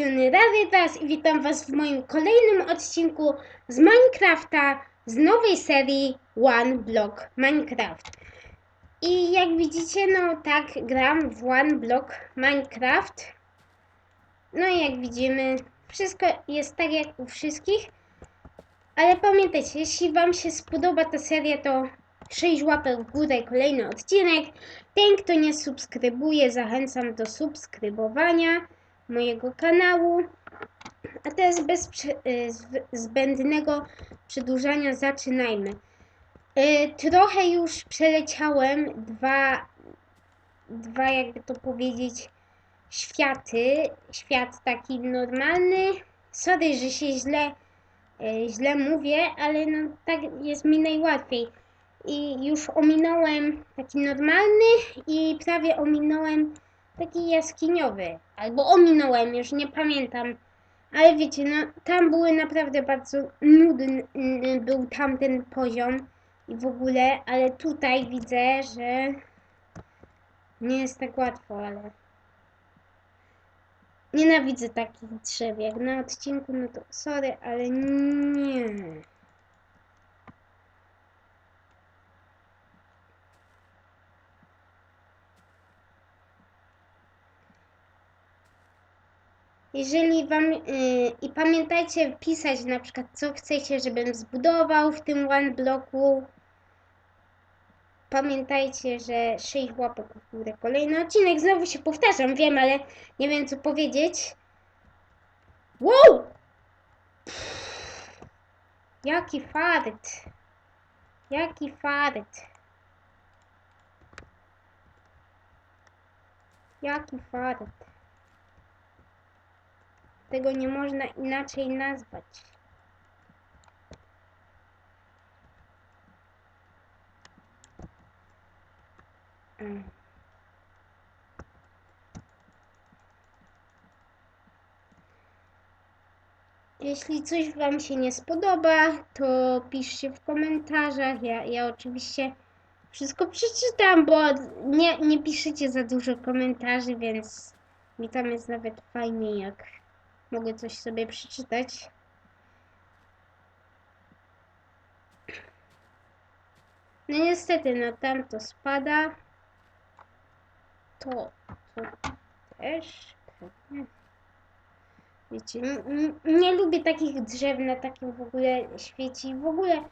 strony Rarytas i witam Was w moim kolejnym odcinku z Minecrafta z nowej serii One Block Minecraft. I jak widzicie, no tak, gram w One Block Minecraft. No i jak widzimy, wszystko jest tak jak u wszystkich. Ale pamiętajcie, jeśli Wam się spodoba ta seria, to 6 łapek w górę, kolejny odcinek. Ten, kto nie subskrybuje, zachęcam do subskrybowania mojego kanału. A teraz bez y, zb- zbędnego przedłużania zaczynajmy. Y, Trochę już przeleciałem dwa, dwa jakby to powiedzieć, światy. Świat taki normalny. Sorry, że się źle, y, źle mówię, ale no tak jest mi najłatwiej. I już ominąłem taki normalny i prawie ominąłem taki jaskiniowy. Albo ominąłem, już nie pamiętam. Ale wiecie, no tam były naprawdę bardzo nudny był tamten poziom i w ogóle, ale tutaj widzę, że nie jest tak łatwo, ale nienawidzę takich drzew. Jak na odcinku, no to sorry, ale nie. Jeżeli wam yy, i pamiętajcie pisać na przykład co chcecie, żebym zbudował w tym one bloku. Pamiętajcie, że 6 łapek w górę. Kolejny odcinek, znowu się powtarzam, wiem, ale nie wiem co powiedzieć. Wow! Jaki fart. Jaki fart. Jaki fart. Tego nie można inaczej nazwać. Mm. Jeśli coś Wam się nie spodoba, to piszcie w komentarzach. Ja, ja oczywiście wszystko przeczytam, bo nie, nie piszecie za dużo komentarzy, więc mi tam jest nawet fajniej, jak mogę coś sobie przeczytać. No niestety, no tam to spada. To, to też. Wiecie, nie lubię takich drzew na takim w ogóle świecie w ogóle,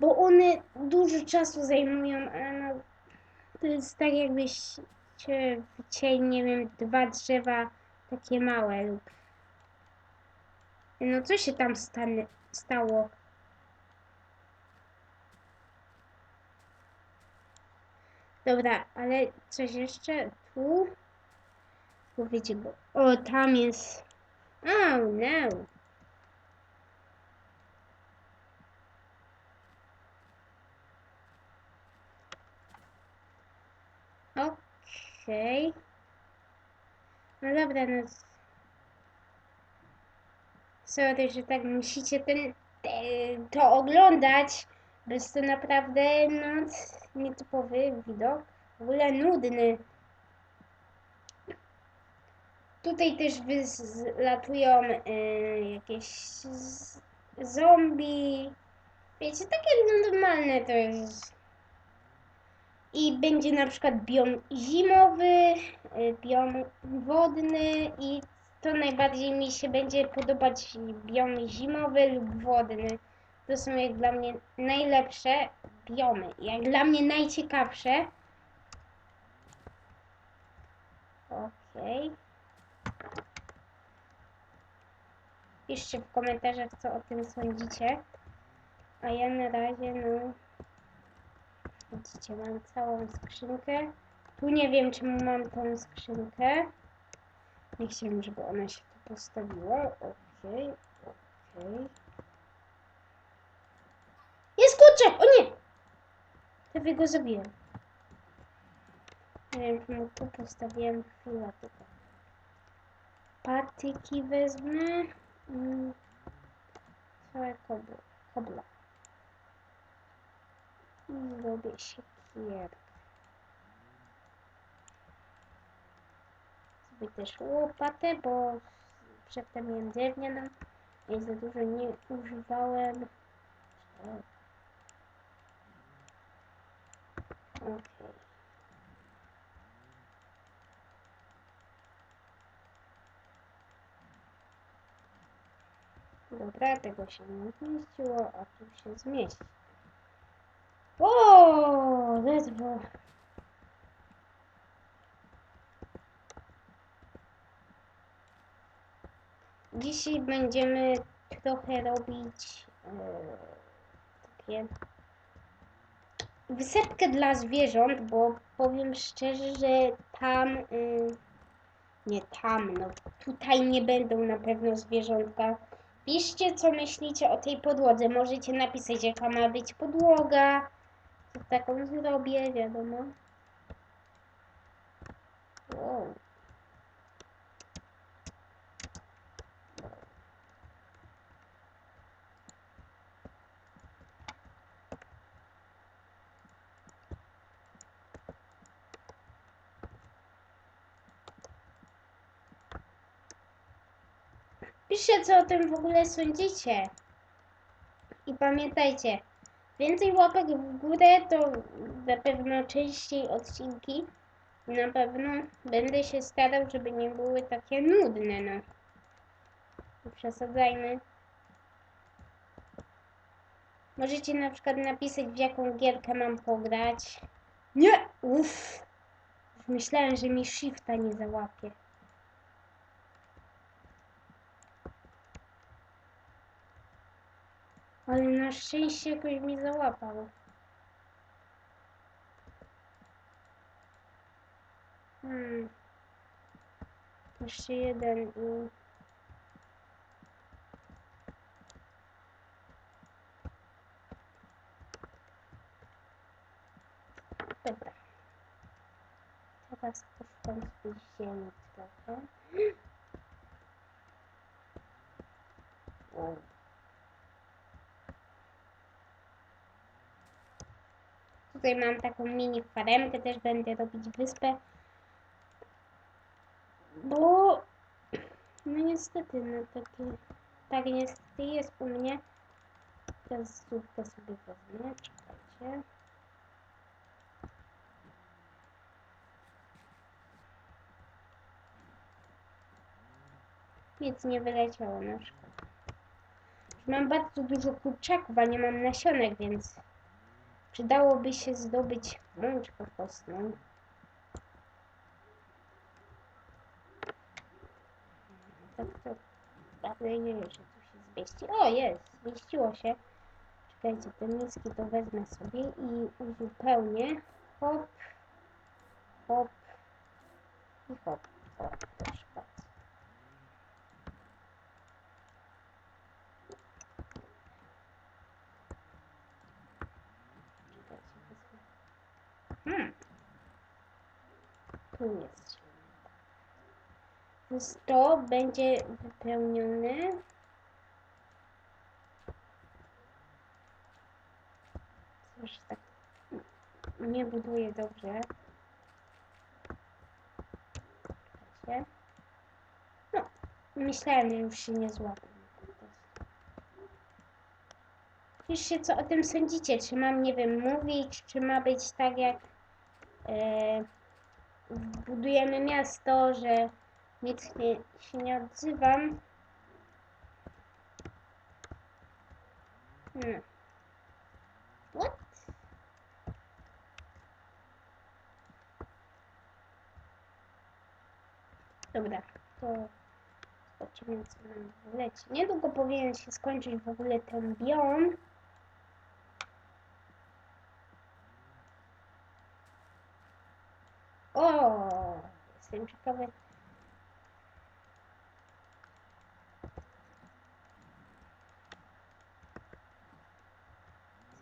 bo one dużo czasu zajmują, a no, to jest tak jakbyście wycięli, nie wiem, dwa drzewa takie małe lub no co się tam stanie, stało? Dobra, ale coś jeszcze tu? Bo bo... O, tam jest... Oh, no. Okej. No dobra, no... Sorry, że tak musicie ten, te, to oglądać. Bez to naprawdę, no, nietypowy widok. W ogóle nudny. Tutaj też wylatują y, jakieś zombie. Wiecie, takie normalne to jest. I będzie na przykład biom zimowy, y, biom wodny i to najbardziej mi się będzie podobać biom zimowy lub wodny. To są jak dla mnie najlepsze biomy. Jak dla mnie najciekawsze. Okej. Piszcie w komentarzach, co o tym sądzicie. A ja na razie, no... Widzicie, mam całą skrzynkę. Tu nie wiem, czemu mam tą skrzynkę. Nie chciałam, żeby ona się tu postawiła. Okej, okej. Jest kurczak! O nie! Prawie go zabiłem. Nie wiem, czemu tu postawiłem chwilę tylko. Patyki wezmę. Mm. Całe kobla. kobla. I zrobię siekierkę. Zrobię też łopatę, bo przedtem miałem drewnianą, i za dużo nie używałem. Okej. Dobra, tego się nie zmieściło, a tu się zmieści. O, ledwo. Dzisiaj będziemy trochę robić e, takie wysepkę dla zwierząt, bo powiem szczerze, że tam, y, nie tam, no tutaj nie będą na pewno zwierzątka. Piszcie, co myślicie o tej podłodze. Możecie napisać, jaka ma być podłoga. Taką zrobię, wiadomo. Wow. Piszcie, co o tym w ogóle sądzicie. I pamiętajcie, więcej łapek w górę to na pewno częściej odcinki. Na pewno będę się starał, żeby nie były takie nudne, no. Przesadzajmy. Możecie na przykład napisać, w jaką gierkę mam pograć. Nie! Uff! Myślałem, że mi shifta nie załapie. Ale na szczęście jakoś mi załapał. Hmm. Jeszcze jeden i... Dobra. Teraz poszukam sobie trochę. O. Tutaj mam taką mini faremkę, też będę robić wyspę. Bo no niestety, no takie tak niestety jest u mnie. Teraz zupkę sobie wezmę, czekajcie. Nic nie wyleciało na przykład. Mam bardzo dużo kurczaków, a nie mam nasionek, więc Przydałoby się zdobyć mączkę kostną. Tak to mam nadzieję, że tu się zmieści. O, jest! Zmieściło się. Czekajcie, te miski to wezmę sobie i uzupełnię. Hop, hop i hop. O, proszę bardzo. Czekajcie, wezmę. Hmm. Tu jest. Więc to będzie wypełnione. Coś tak nie buduje dobrze. No, myślałem, że już się nie złapię. Piszcie, co o tym sądzicie. Czy mam, nie wiem, mówić, czy ma być tak jak e, budujemy miasto, że nic nie, się nie odzywam. Hmm. What? Dobra, to zobaczymy co nam wleci. Niedługo powinien się skończyć w ogóle ten biom. O, jestem ciekawy.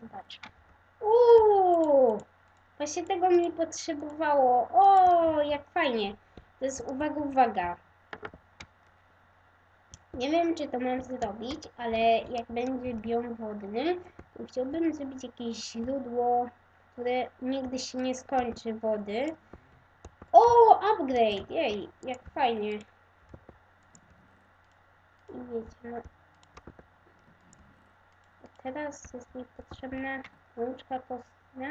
Zobacz. Uuu, właśnie tego mi potrzebowało. O, jak fajnie. To jest uwaga, uwaga. Nie wiem, czy to mam zrobić, ale jak będzie biom wodny, to chciałbym zrobić jakieś źródło, które nigdy się nie skończy wody. O, upgrade! Jej, jak fajnie. i no. A teraz jest mi potrzebna łączka kostna,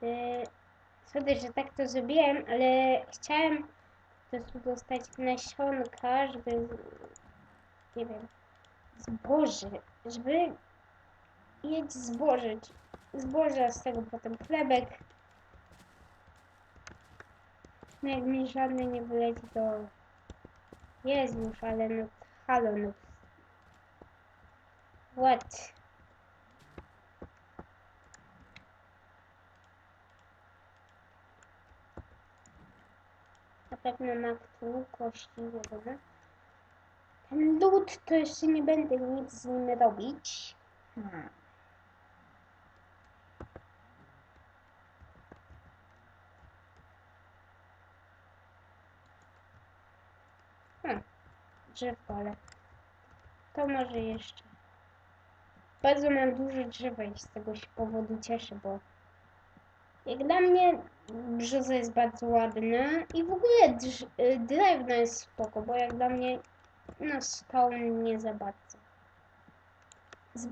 by... Że tak to zrobiłem, ale chciałem po prostu dostać nasionka, żeby... Nie wiem... Zboże, żeby mieć zboże, zboża, z tego potem chlebek. No jak mi żadny nie wyleci, to już, ale no halo, no. What? Na pewno ma tu kości, wiadomo. Ten lód to jeszcze nie będę nic z nim robić. Hmm. Drzewko, ale to może jeszcze. Bardzo mam duże drzewa i z tego się powodu cieszę, bo jak dla mnie brzoza jest bardzo ładna i w ogóle y, drewno jest spoko, bo jak dla mnie no stone nie za bardzo. Z,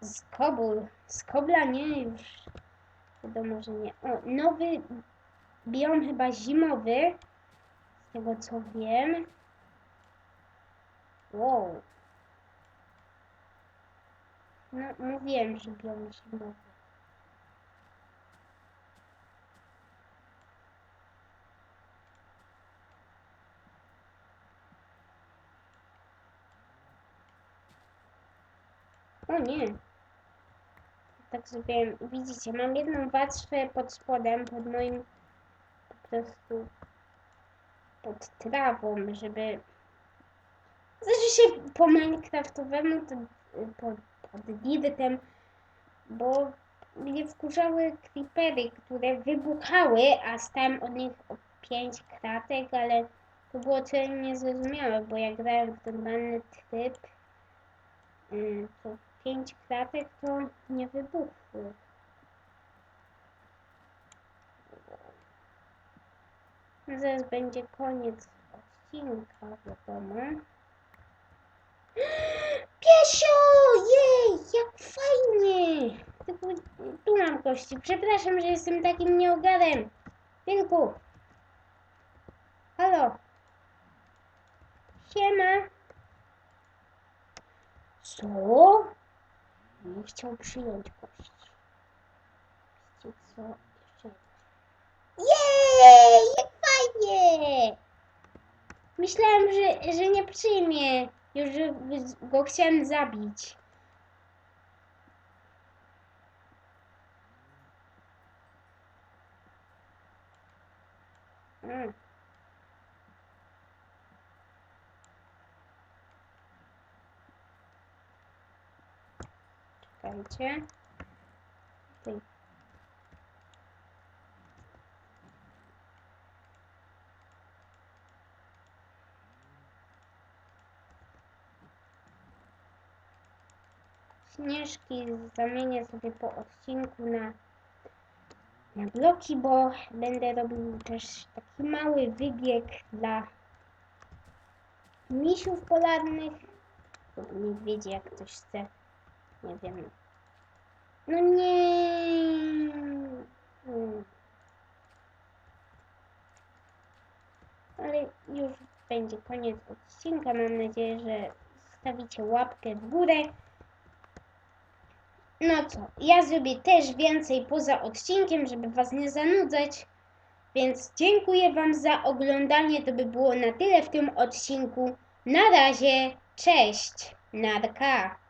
z kobul, z kobla nie już. Wiadomo, że nie. O, nowy biom chyba zimowy. Z tego co wiem. Wow. No, mówiłem, że biom zimowy. O nie. Tak. Widzicie, mam jedną warstwę pod spodem, pod moim po prostu pod trawą, żeby się po minecraftowemu, to y, pod, pod dirtem, bo mnie wkurzały creepery, które wybuchały, a stałem od nich o 5 kratek, ale to było tyle niezrozumiałe, bo jak grałem w normalny tryb, y, to 5 kratek to nie wybuchły. Zaraz będzie koniec odcinka, wiadomo. Piesio! Jej, jak Tylko tu mam kości. Przepraszam, że jestem takim nieogarem. Wilku! Halo! Siema! Co? Nie chciał przyjąć kości. Wiecie co? Jeszcze... Jej! Jak fajnie! Myślałem, że, że nie przyjmie. Już go chciałem zabić. Mm. Czekajcie. Tutaj. Śnieżki zamienię sobie po odcinku na, na bloki, bo będę robił też taki mały wybieg dla misiów polarnych lub niedźwiedzi, jak ktoś chce. Nie wiem. No nie. Mm. Ale już będzie koniec odcinka. Mam nadzieję, że zostawicie łapkę w górę. No co, ja zrobię też więcej poza odcinkiem, żeby Was nie zanudzać. Więc dziękuję Wam za oglądanie. To by było na tyle w tym odcinku. Na razie, cześć, narka.